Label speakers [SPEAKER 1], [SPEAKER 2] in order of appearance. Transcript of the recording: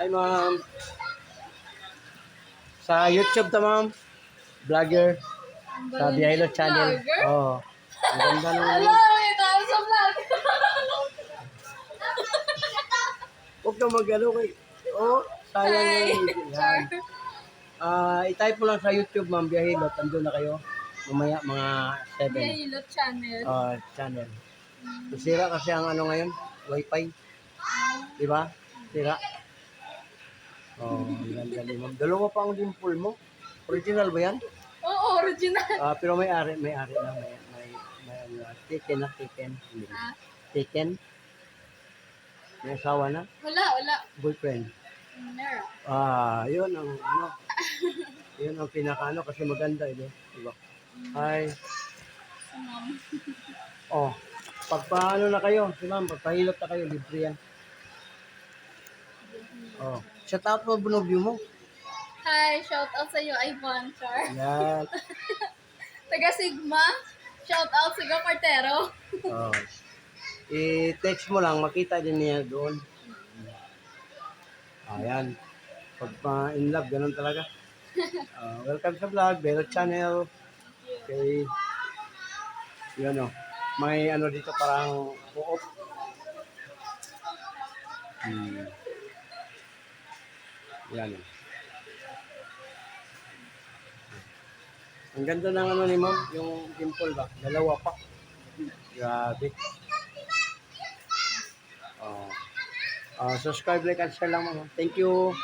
[SPEAKER 1] Hi, ma'am. Sa YouTube to, ma'am. Vlogger. Sa Biaylo Channel.
[SPEAKER 2] Vlogger?
[SPEAKER 1] Oo. Ang ganda ng...
[SPEAKER 2] Hello, ito sa vlog.
[SPEAKER 1] Huwag kang mag-ano kay... Oh, sayang yung... Yan. Ah, itype mo lang sa YouTube, ma'am. Biyahilot. Andun na kayo. Mamaya, mga 7.
[SPEAKER 2] Hilot channel.
[SPEAKER 1] uh, channel. Sira kasi ang ano ngayon, wifi. Di ba? Sira. Oh, ni ma'am. Dalawa pa ang dimple mo. Original ba yan?
[SPEAKER 2] Oo, original.
[SPEAKER 1] Ah, pero may ari, may ari na, may, may, may ano, taken na, taken.
[SPEAKER 2] Ah,
[SPEAKER 1] Taken. May asawa na,
[SPEAKER 2] wala, wala.
[SPEAKER 1] boyfriend.
[SPEAKER 2] Meron.
[SPEAKER 1] Ah, yun ang ano. yun ang pinakaano kasi maganda, eh, di ba? Hi.
[SPEAKER 2] Mom.
[SPEAKER 1] Oh, pagpaano na kayo, si ma'am, pagpahilot na kayo, libre yan. Oh, shout out mo, bunobyo mo.
[SPEAKER 2] Hi, shout out sa iyo, Ivan Char.
[SPEAKER 1] Yan.
[SPEAKER 2] Taga Sigma. Shout out sa Partero.
[SPEAKER 1] Oh. I-text mo lang, makita din niya doon. Ayan. Pag pa in love, ganun talaga. Ah, welcome sa vlog, Belo Channel. Okay. Yan o. May ano dito parang co-op. Hmm. Yan. Ang ganda ng ano ni ma'am, yung dimple ba? Dalawa pa. Grabe. Oh. Ah, subscribe, like, and share lang mga. Thank you.